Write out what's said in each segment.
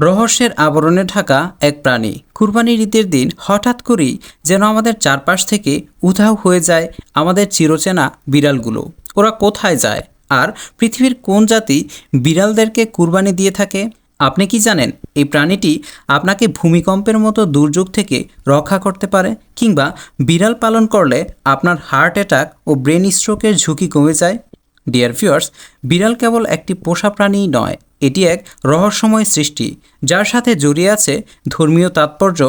রহস্যের আবরণে ঢাকা এক প্রাণী। কুরবানির ঈদের দিন হঠাৎ করেই যেন আমাদের চারপাশ থেকে উধাও হয়ে যায় আমাদের চিরচেনা বিড়ালগুলো। ওরা কোথায় যায়? আর পৃথিবীর কোন জাতি বিড়ালদেরকে কুরবানি দিয়ে থাকে? আপনি কি জানেন, এই প্রাণীটি আপনাকে ভূমিকম্পের মতো দুর্যোগ থেকে রক্ষা করতে পারে? কিংবা বিড়াল পালন করলে আপনার হার্ট অ্যাটাক ও ব্রেন স্ট্রোকের ঝুঁকি কমে যায়? ডিয়ার ভিউয়ার্স, বিড়াল কেবল একটি পোষা প্রাণীই নয় এটি এক রহস্যময় সৃষ্টি, যার সাথে জড়িয়ে আছে ধর্মীয় তাৎপর্য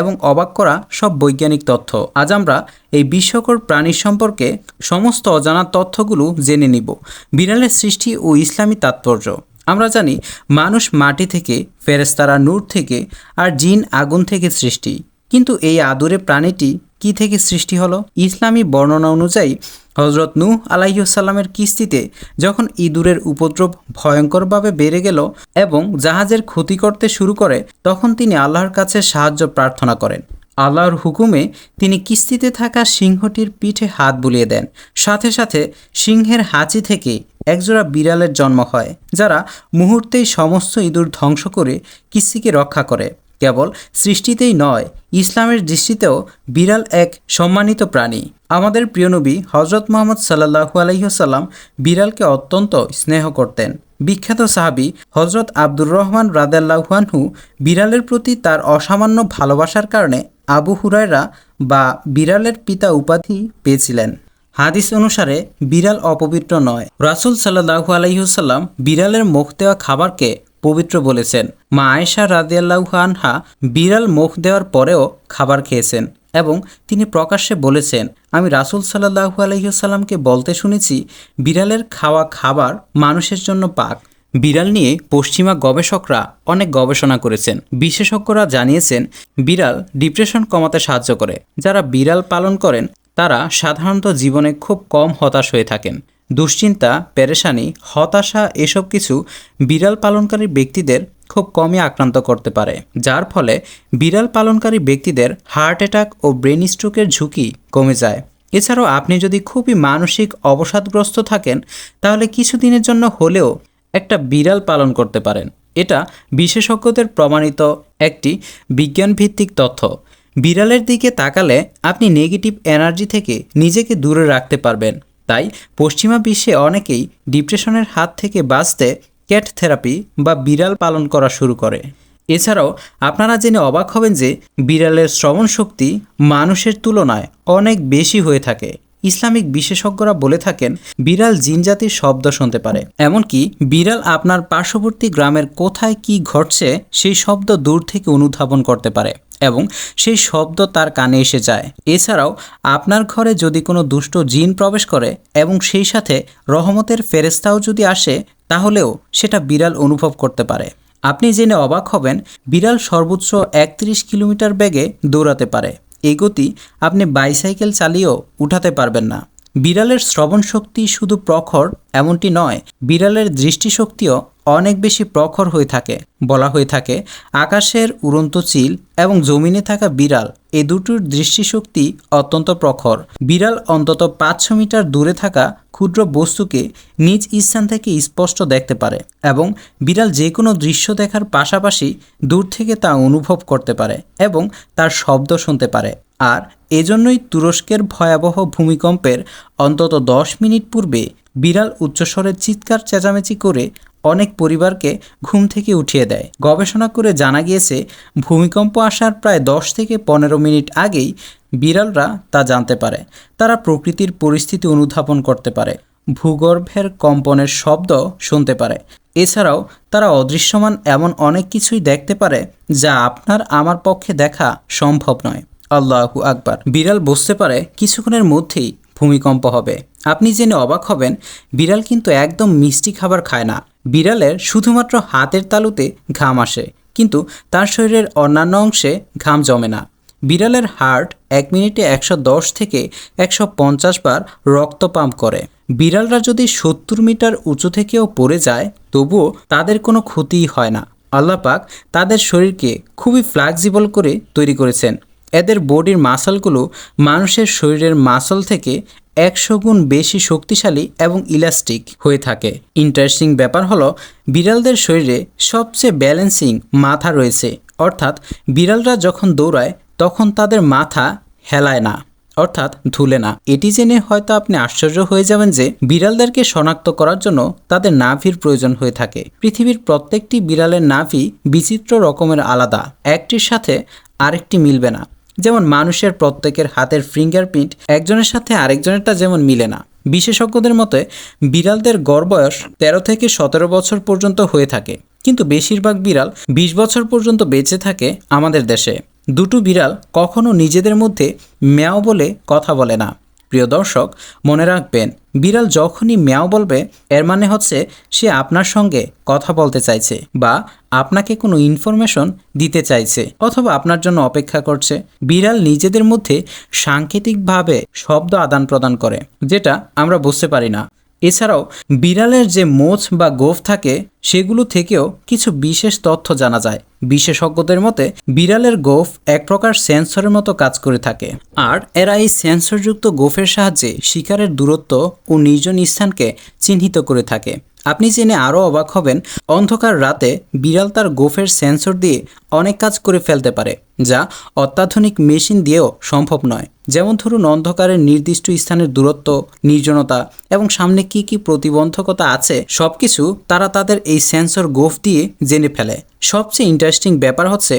এবং অবাক করা সব বৈজ্ঞানিক তথ্য। আজ আমরা এই বিশ্বকর প্রাণীর সম্পর্কে সমস্ত অজানা তথ্যগুলো জেনে নিব, বিড়ালের সৃষ্টি ও ইসলামী তাৎপর্য। আমরা জানি, মানুষ মাটি থেকে ফেরেস্তারা নূর থেকে আর জিন আগুন থেকে সৃষ্টি। কিন্তু এই আদুরে প্রাণীটি কি থেকে সৃষ্টি হলো? ইসলামী বর্ণনা অনুযায়ী হজরত নূহ আলাইসাল্লামের কিস্তিতে যখন ইঁদুরের উপদ্রব ভয়ঙ্করভাবে বেড়ে গেল এবং জাহাজের ক্ষতি করতে শুরু করে, তখন তিনি আল্লাহর কাছে সাহায্য প্রার্থনা করেন। আল্লাহর হুকুমে তিনি কিস্তিতে থাকা সিংহটির পিঠে হাত বুলিয়ে দেন। সাথে সাথে সিংহের হাঁচি থেকে একজোড়া বিড়ালের জন্ম হয়, যারা মুহূর্তেই সমস্ত ইঁদুর ধ্বংস করে কিস্তিকে রক্ষা করে। কেবল সৃষ্টিতেই নয়, ইসলামের দৃষ্টিতেও বিড়াল এক সম্মানিত প্রাণী। আমাদের প্রিয় নবী হজরত মোহাম্মদ সাল্লাহু আলহিহসাল্লাম বিড়ালকে অত্যন্ত স্নেহ করতেন। বিখ্যাত সাহাবি হজরত আব্দুর রহমান রাদাল্লাহুয়ানহু বিড়ালের প্রতি তার অসামান্য ভালোবাসার কারণে আবু হুরায়রা বা বিড়ালের পিতা উপাধি পেয়েছিলেন। হাদিস অনুসারে বিড়াল অপবিত্র নয়। রাসুল সাল্লাহু আলহিহসাল্লাম বিড়ালের মুখ দেওয়া খাবারকে পবিত্র বলেছেন। মা আয়েশা রাদিয়াল্লাহু আনহা বিড়াল মুখ দেওয়ার পরেও খাবার খেয়েছেন এবং তিনি প্রকাশ্যে বলেছেন, আমি রাসুল সাল্লাহু আলহিহসাল্লামকে বলতে শুনেছি, বিড়ালের খাওয়া খাবার মানুষের জন্য পাক। বিড়াল নিয়ে পশ্চিমা গবেষকরা অনেক গবেষণা করেছেন। বিশেষজ্ঞরা জানিয়েছেন, বিড়াল ডিপ্রেশন কমাতে সাহায্য করে। যারা বিড়াল পালন করেন, তারা সাধারণত জীবনে খুব কম হতাশ হয়ে থাকেন। দুশ্চিন্তা, পেরেশানি, হতাশা এসব কিছু বিড়াল পালনকারী ব্যক্তিদের খুব কমই আক্রান্ত করতে পারে, যার ফলে বিড়াল পালনকারী ব্যক্তিদের হার্ট অ্যাটাক ও ব্রেন স্ট্রোকের ঝুঁকি কমে যায়। এছাড়াও আপনি যদি খুবই মানসিক অবসাদগ্রস্ত থাকেন, তাহলে কিছুদিনের জন্য হলেও একটা বিড়াল পালন করতে পারেন। এটা বিশেষজ্ঞদের প্রমাণিত একটি বিজ্ঞানভিত্তিক তথ্য। বিড়ালের দিকে তাকালে আপনি নেগেটিভ এনার্জি থেকে নিজেকে দূরে রাখতে পারবেন। তাই পশ্চিমা বিশ্বে অনেকেই ডিপ্রেশনের হাত থেকে বাঁচতে ক্যাট থেরাপি বা বিড়াল পালন করা শুরু করে। এছাড়াও আপনারা জেনে অবাক হবেন যে বিড়ালের শ্রবণ শক্তি মানুষের তুলনায় অনেক বেশি হয়ে থাকে। ইসলামিক বিশেষজ্ঞরা বলে থাকেন, বিড়াল জিনজাতির শব্দ শুনতে পারে। এমনকি বিড়াল আপনার পার্শ্ববর্তী গ্রামের কোথায় কি ঘটছে সেই শব্দ দূর থেকে অনুধাবন করতে পারে। এবং সেই শব্দ তার কানে এসে যায়। এছাড়াও, আপনার ঘরে যদি কোনো দুষ্ট জিন প্রবেশ করে এবং সেই সাথে রহমতের ফেরেস্তাও যদি আসে, তাহলেও সেটা বিড়াল অনুভব করতে পারে। আপনি জেনে অবাক হবেন, বিড়াল সর্বোচ্চ একত্রিশ কিলোমিটার বেগে দৌড়াতে পারে। এই গতি আপনি বাইসাইকেল চালিয়েও উঠাতে পারবেন না। বিড়ালের শ্রবণ শক্তি শুধু প্রখর এমনটি নয়, বিড়ালের দৃষ্টিশক্তিও অনেক বেশি প্রখর হয়ে থাকে। বলা হয়ে থাকে, আকাশের উড়ন্ত চিল এবং জমিনে থাকা বিড়াল এ দুটোর দৃষ্টিশক্তি অত্যন্ত প্রখর। বিড়াল অন্তত পাঁচশো মিটার দূরে থাকা ক্ষুদ্র বস্তুকে নিজ স্থান থেকে স্পষ্ট দেখতে পারে এবং বিড়াল যে কোনো দৃশ্য দেখার পাশাপাশি দূর থেকে তা অনুভব করতে পারে এবং তার শব্দ শুনতে পারে। আর এজন্যই তুরস্কের ভয়াবহ ভূমিকম্পের অন্তত দশ মিনিট পূর্বে বিড়াল উচ্চস্বরে চিৎকার চেঁচামেচি করে অনেক পরিবারকে ঘুম থেকে উঠিয়ে দেয়। গবেষণা করে জানা গিয়েছে, ভূমিকম্প আসার প্রায় দশ থেকে পনেরো মিনিট আগেই বিড়ালরা তা জানতে পারে। তারা প্রকৃতির পরিস্থিতি অনুধাবন করতে পারে। ভূগর্ভের কম্পনের শব্দ শুনতে পারে। এছাড়াও তারা অদৃশ্যমান এমন অনেক কিছুই দেখতে পারে যা আপনার আমার পক্ষে দেখা সম্ভব নয়। আল্লাহু আকবার। বিড়াল বসতে পারে কিছুক্ষণের মধ্যেই ভূমিকম্প হবে। আপনি জেনে অবাক হবেন, বিড়াল কিন্তু একদম মিষ্টি খাবার খায় না। বিড়ালের শুধুমাত্র হাতের তালুতে ঘাম আসে, কিন্তু তার শরীরের অন্যান্য অংশে ঘাম জমে না। বিড়ালের হার্ট এক মিনিটে একশো দশ থেকে একশো পঞ্চাশ বার রক্ত পাম্প করে। বিড়ালরা যদি সত্তর মিটার উঁচু থেকেও পড়ে যায়, তবুও তাদের কোনো ক্ষতিই হয় না। আল্লাপাক তাদের শরীরকে খুবই ফ্লেক্সিবল করে তৈরি করেছেন। এদের বডির মাসলগুলো মানুষের শরীরের মাসল থেকে একশো গুণ বেশি শক্তিশালী এবং ইলাস্টিক হয়ে থাকে। ইন্টারেস্টিং ব্যাপার হলো, বিড়ালদের শরীরে সবচেয়ে ব্যালেন্সিং মাথা রয়েছে। অর্থাৎ বিড়ালরা যখন দৌড়ায়, তখন তাদের মাথা হেলায় না, অর্থাৎ ধুলে না। এটি জেনে হয়তো আপনি আশ্চর্য হয়ে যাবেন যে বিড়ালদেরকে শনাক্ত করার জন্য তাদের নাভির প্রয়োজন হয়ে থাকে। পৃথিবীর প্রত্যেকটি বিড়ালের নাভি বিচিত্র রকমের আলাদা, একটির সাথে আরেকটি মিলবে না। যেমন মানুষের প্রত্যেকের হাতের ফিঙ্গারপ্রিন্ট একজনের সাথে আরেকজনেরটা যেমন মিলে না। বিশেষজ্ঞদের মতে, বিড়ালদের গড় বয়স তেরো থেকে সতেরো বছর পর্যন্ত হয়ে থাকে। কিন্তু বেশিরভাগ বিড়াল বিশ বছর পর্যন্ত বেঁচে থাকে আমাদের দেশে। দুটো বিড়াল কখনো নিজেদের মধ্যে ম্যাও বলে কথা বলে না। প্রিয় দর্শক, মনে রাখবেন, বিড়াল যখনই ম্যাও বলবে, এর মানে হচ্ছে সে আপনার সঙ্গে কথা বলতে চাইছে বা আপনাকে কোনো ইনফরমেশন দিতে চাইছে অথবা আপনার জন্য অপেক্ষা করছে। বিড়াল নিজেদের মধ্যে সাংকেতিকভাবে শব্দ আদান প্রদান করে, যেটা আমরা বুঝতে পারি না। এছাড়াও বিড়ালের যে মোচ বা গোফ থাকে, সেগুলো থেকেও কিছু বিশেষ তথ্য জানা যায়। বিশেষজ্ঞদের মতে, বিড়ালের গোফ এক প্রকার সেন্সরের মতো কাজ করে থাকে। আর এরা এই সেন্সরযুক্ত গোফের সাহায্যে শিকারের দূরত্ব ও নির্জন স্থানকে চিহ্নিত করে থাকে। আপনি জেনে আরও অবাক হবেন, অন্ধকার রাতে বিড়াল তার গোফের সেন্সর দিয়ে অনেক কাজ করে ফেলতে পারে, যা অত্যাধুনিক মেশিন দিয়েও সম্ভব নয়। যেমন ধরুন অন্ধকারের নির্দিষ্ট স্থানের দূরত্ব, নির্জনতা এবং সামনে কি কি প্রতিবন্ধকতা আছে সব কিছু তারা তাদের এই সেন্সর গোফ দিয়ে জেনে ফেলে। সবচেয়ে ইন্টারেস্টিং ব্যাপার হচ্ছে,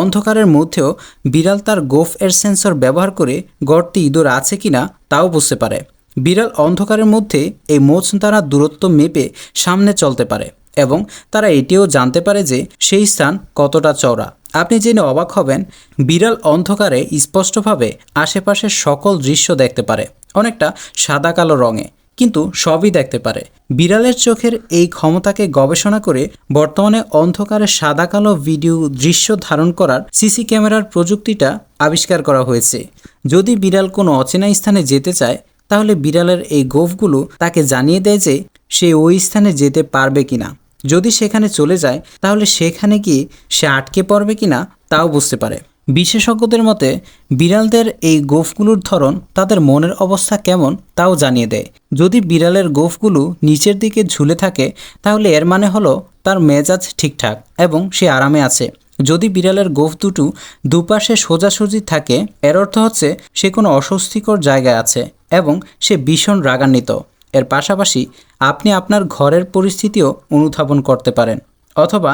অন্ধকারের মধ্যেও বিড়াল তার গোফ এর সেন্সর ব্যবহার করে গর্তে ইঁদুর আছে কিনা তাও বুঝতে পারে। বিড়াল অন্ধকারের মধ্যে এই মোচ দ্বারা দূরত্ব মেপে সামনে চলতে পারে এবং তারা এটিও জানতে পারে যে সেই স্থান কতটা চওড়া। আপনি জেনে অবাক হবেন, বিড়াল অন্ধকারে স্পষ্টভাবে আশেপাশের সকল দৃশ্য দেখতে পারে। অনেকটা সাদা কালো রঙে, কিন্তু সবই দেখতে পারে। বিড়ালের চোখের এই ক্ষমতাকে গবেষণা করে বর্তমানে অন্ধকারে সাদা কালো ভিডিও দৃশ্য ধারণ করার সিসি ক্যামেরার প্রযুক্তিটা আবিষ্কার করা হয়েছে। যদি বিড়াল কোনো অচেনা স্থানে যেতে চায়, তাহলে বিড়ালের এই গোফগুলো তাকে জানিয়ে দেয় যে সে ওই স্থানে যেতে পারবে কিনা। যদি সেখানে চলে যায়, তাহলে সেখানে গিয়ে সে আটকে পড়বে কিনা তাও বুঝতে পারে। বিশেষজ্ঞদের মতে, বিড়ালদের এই গোফগুলোর ধরন তাদের মনের অবস্থা কেমন তাও জানিয়ে দেয়। যদি বিড়ালের গোফগুলো নিচের দিকে ঝুলে থাকে, তাহলে এর মানে হলো তার মেজাজ ঠিকঠাক এবং সে আরামে আছে। যদি বিড়ালের গোফ দুটো দুপাশে সোজাসুজি থাকে, এর অর্থ হচ্ছে সে কোনো অস্বস্তিকর জায়গায় আছে এবং সে ভীষণ রাগান্বিত। এর পাশাপাশি আপনি আপনার ঘরের পরিস্থিতিও অনুধাবন করতে পারেন, অথবা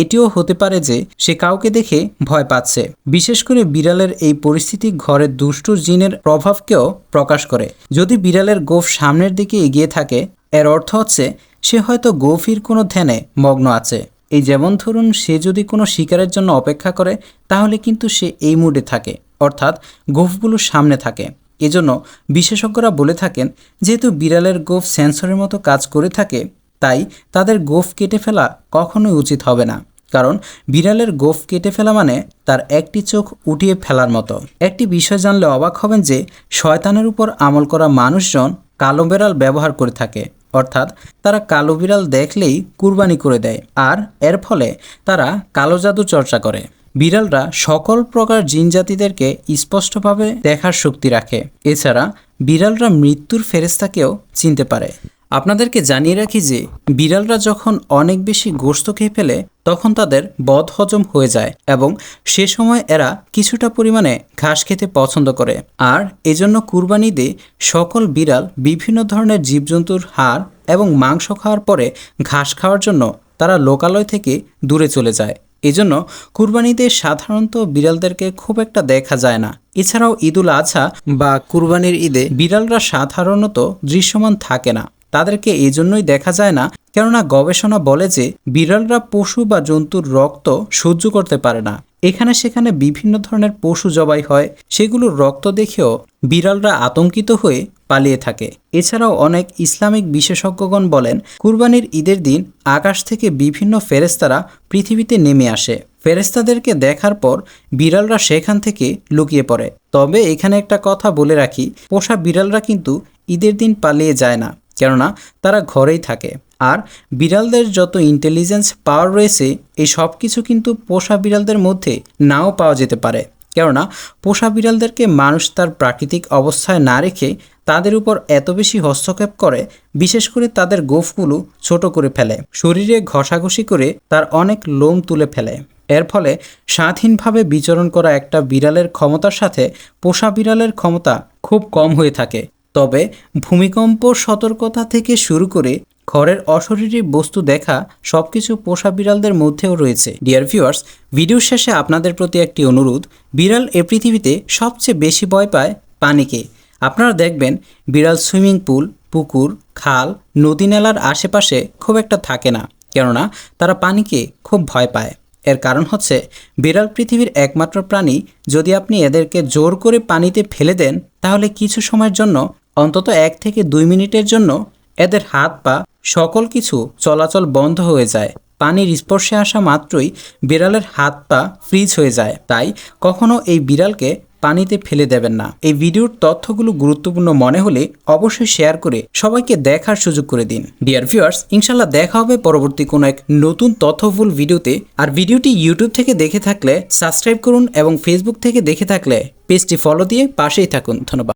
এটিও হতে পারে যে সে কাউকে দেখে ভয় পাচ্ছে। বিশেষ করে বিড়ালের এই পরিস্থিতি ঘরের দুষ্টু জিনের প্রভাবকেও প্রকাশ করে। যদি বিড়ালের গোফ সামনের দিকে এগিয়ে থাকে, এর অর্থ হচ্ছে সে হয়তো গভীর কোনো ধ্যানে মগ্ন আছে। এই যেমন ধরুন, সে যদি কোনো শিকারের জন্য অপেক্ষা করে, তাহলে কিন্তু সে এই মুডে থাকে, অর্থাৎ গোফগুলো সামনে থাকে। এজন্য বিশেষজ্ঞরা বলে থাকেন, যেহেতু বিড়ালের গোফ সেন্সরের মতো কাজ করে থাকে, তাই তাদের গোফ কেটে ফেলা কখনোই উচিত হবে না। কারণ বিড়ালের গোফ কেটে ফেলা মানে তার একটি চোখ উঠিয়ে ফেলার মতো। একটি বিষয় জানলে অবাক হবেন যে শয়তানের উপর আমল করা মানুষজন কালো বিড়াল ব্যবহার করে থাকে। অর্থাৎ তারা কালো বিড়াল দেখলেই কুরবানি করে দেয়, আর এর ফলে তারা কালো জাদু চর্চা করে। বিড়ালরা সকল প্রকার জিনজাতিদেরকে স্পষ্টভাবে দেখার শক্তি রাখে। এছাড়া বিড়ালরা মৃত্যুর ফেরেস্তাকেও চিনতে পারে। আপনাদেরকে জানিয়ে রাখি যে, বিড়ালরা যখন অনেক বেশি গোস্ত খেয়ে ফেলে, তখন তাদের বদ হজম হয়ে যায় এবং সে সময় এরা কিছুটা পরিমাণে ঘাস খেতে পছন্দ করে। আর এজন্য কুরবানিতে সকল বিড়াল বিভিন্ন ধরনের জীবজন্তুর হাড় এবং মাংস খাওয়ার পরে ঘাস খাওয়ার জন্য তারা লোকালয় থেকে দূরে চলে যায়। এজন্য কুরবানিতে সাধারণত বিড়ালদেরকে খুব একটা দেখা যায় না। এছাড়াও ঈদুল আজহা বা কুরবানির ঈদে বিড়ালরা সাধারণত দৃশ্যমান থাকে না। তাদেরকে এই জন্যই দেখা যায় না, কেননা গবেষণা বলে যে বিড়ালরা পশু বা জন্তুর রক্ত সহ্য করতে পারে না। এখানে সেখানে বিভিন্ন ধরনের পশু জবাই হয়, সেগুলোর রক্ত দেখেও বিড়ালরা আতঙ্কিত হয়ে পালিয়ে থাকে। এছাড়াও অনেক ইসলামিক বিশেষজ্ঞগণ বলেন, কুরবানির ঈদের দিন আকাশ থেকে বিভিন্ন ফেরেস্তারা পৃথিবীতে নেমে আসে। ফেরেস্তাদেরকে দেখার পর বিড়ালরা সেখান থেকে লুকিয়ে পড়ে। তবে এখানে একটা কথা বলে রাখি, পোষা বিড়ালরা কিন্তু ঈদের দিন পালিয়ে যায় না, কেননা তারা ঘরেই থাকে। আর বিড়ালদের যত ইন্টেলিজেন্স পাওয়ার রয়েছে, এই সব কিছু কিন্তু পোষা বিড়ালদের মধ্যে নাও পাওয়া যেতে পারে। কেননা, পোষা বিড়ালদেরকে মানুষ তার প্রাকৃতিক অবস্থায় না রেখে তাদের উপর এত বেশি হস্তক্ষেপ করে, বিশেষ করে তাদের গোফগুলো ছোট করে ফেলে। শরীরে ঘষাঘষি করে তার অনেক লোম তুলে ফেলে। এর ফলে স্বাধীনভাবে বিচরণ করা একটা বিড়ালের ক্ষমতার সাথে পোষা বিড়ালের ক্ষমতা খুব কম হয়ে থাকে। তবে ভূমিকম্প সতর্কতা থেকে শুরু করে ঘরের অশরীরী বস্তু দেখা সবকিছু পোষা বিড়ালদের মধ্যেও রয়েছে। ডিয়ার ভিউয়ার্স ভিডিও শেষে আপনাদের প্রতি একটি অনুরোধ। বিড়াল এ পৃথিবীতে সবচেয়ে বেশি ভয় পায় পানিকে। আপনারা দেখবেন, বিড়াল সুইমিং পুল, পুকুর, খাল, নদী নালার আশেপাশে খুব একটা থাকে না, কেননা তারা পানিকে খুব ভয় পায়। এর কারণ হচ্ছে, বিড়াল পৃথিবীর একমাত্র প্রাণী। যদি আপনি এদেরকে জোর করে পানিতে ফেলে দেন, তাহলে কিছু সময়ের জন্য, অন্তত এক থেকে দুই মিনিটের জন্য, এদের হাত পা সকল কিছু চলাচল বন্ধ হয়ে যায়। পানির স্পর্শে আসা মাত্রই বিড়ালের হাত পা ফ্রিজ হয়ে যায়। তাই কখনো এই বিড়ালকে পানিতে ফেলে দেবেন না। এই ভিডিওর তথ্যগুলো গুরুত্বপূর্ণ মনে হলে অবশ্যই শেয়ার করে সবাইকে দেখার সুযোগ করে দিন। ডিয়ার ভিউয়ার্স ইনশাল্লাহ দেখা হবে পরবর্তী কোনো এক নতুন তথ্যফুল ভিডিওতে। আর ভিডিওটি ইউটিউব থেকে দেখে থাকলে সাবস্ক্রাইব করুন এবং ফেসবুক থেকে দেখে থাকলে পেজটি ফলো দিয়ে পাশেই থাকুন। ধন্যবাদ।